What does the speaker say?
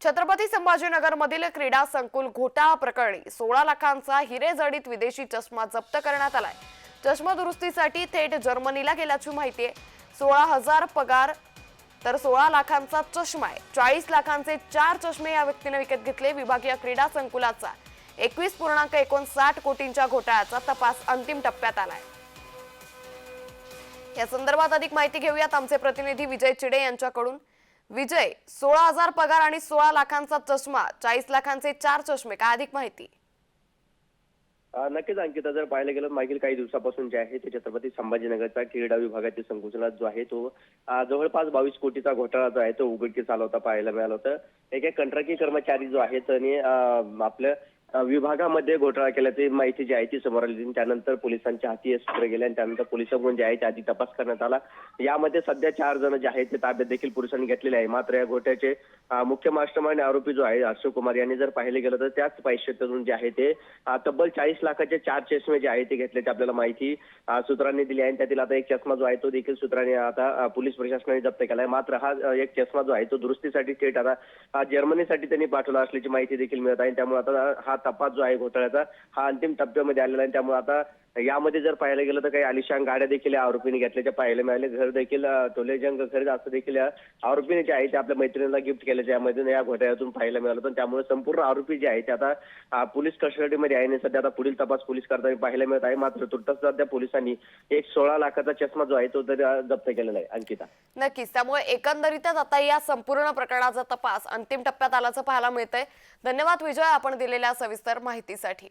छत्रपती संभाजीनगरमधील क्रीडा संकुल घोटाळा प्रकरणी सोळा लाखांचा हिरेजडीत विदेशी चष्मा जप्त करण्यात आलाय. चष्मा दुरुस्तीसाठी थेट जर्मनीला गेल्याची माहिती आहे. सोळा हजार पगार तर सोळा लाखांचा चष्मा आहे. चाळीस लाखांचे चार चष्मे या व्यक्तीने विकत घेतले. विभागीय क्रीडा संकुलाचा एकवीस पूर्णांक एकोणसाठ कोटींच्या घोटाळ्याचा तपास अंतिम टप्प्यात आलाय. या संदर्भात अधिक माहिती घेऊयात आमचे प्रतिनिधी विजय चिडे यांच्याकडून. विजय सोळा हजार पगार आणि सोळा लाखांचा चष्मा चाळीस लाखांचे चार चष्मे काय अधिक माहिती? नक्कीच अंकिता जर पाहायला गेलं मागील काही दिवसापासून जे आहे ते छत्रपती संभाजीनगरचा क्रीडा विभागातील संकुचनात जो आहे तो जवळपास बावीस कोटीचा घोटाळा जो आहे तो उघडकीस आला होता पाहायला मिळाला होतं. एक कंत्राटी कर्मचारी जो आहे त्याने आपलं विभागामध्ये घोटाळा केल्याची माहिती जी आहे ती समोर आली. त्यानंतर पोलिसांच्या हाती सूत्र गेले आणि त्यानंतर पोलिसांकडून जे आहे ते आधी तपास करण्यात आला. यामध्ये सध्या चार जण जे आहेत ते ताब्यात देखील पोलिसांनी घेतलेले आहे. मात्र या घोट्याचे अ, मुख्य मास्टरमाइंड आरोपी जो आहे अशोक कुमार यांनी जर पाहिले गेलं तर त्याच पैशातून जे आहे ते तब्बल चाळीस लाखाचे चार चष्मे जे आहे ते घेतल्याची आपल्याला माहिती सूत्रांनी दिली आहे. आणि त्यातील आता एक चष्मा जो आहे तो देखील सूत्रांनी आता पोलीस प्रशासनाने जप्त केला आहे. मात्र हा एक चष्मा जो आहे तो दुरुस्तीसाठी थेट आता जर्मनीसाठी त्यांनी पाठवला असल्याची माहिती देखील मिळत आहे. त्यामुळे आता हा तपास जो आहे घोटाळ्याचा हा अंतिम टप्प्यामध्ये आलेला आहे. त्यामुळे आता यामध्ये जर पाहायला गेलं तर काही आलिशान गाड्या देखील या आरोपीने घेतल्याच्या पाहायला मिळाले. घर देखील टोलेजंग घर असं देखील या आरोपीने जे आहे ते आपल्या मैत्रिणीला गिफ्ट केल्याच्या यामध्ये या घोटाळ्यातून पाहायला मिळालं. पण त्यामुळे संपूर्ण आरोपी जे आहे ते आता पोलीस कस्टडीमध्ये आहे आणि सध्या आता पुढील तपास पोलीस करताना पाहायला मिळत आहे. मात्र तुर्तास सध्या पोलिसांनी एक सोळा लाखाचा चष्मा जो आहे तो तरी जप्त केलेला आहे. अंकिता. नक्कीच. त्यामुळे एकंदरीतच आता या संपूर्ण प्रकरणाचा तपास अंतिम टप्प्यात आल्याचं पाहायला मिळतंय. धन्यवाद विजय आपण दिलेल्या सविस्तर माहितीसाठी.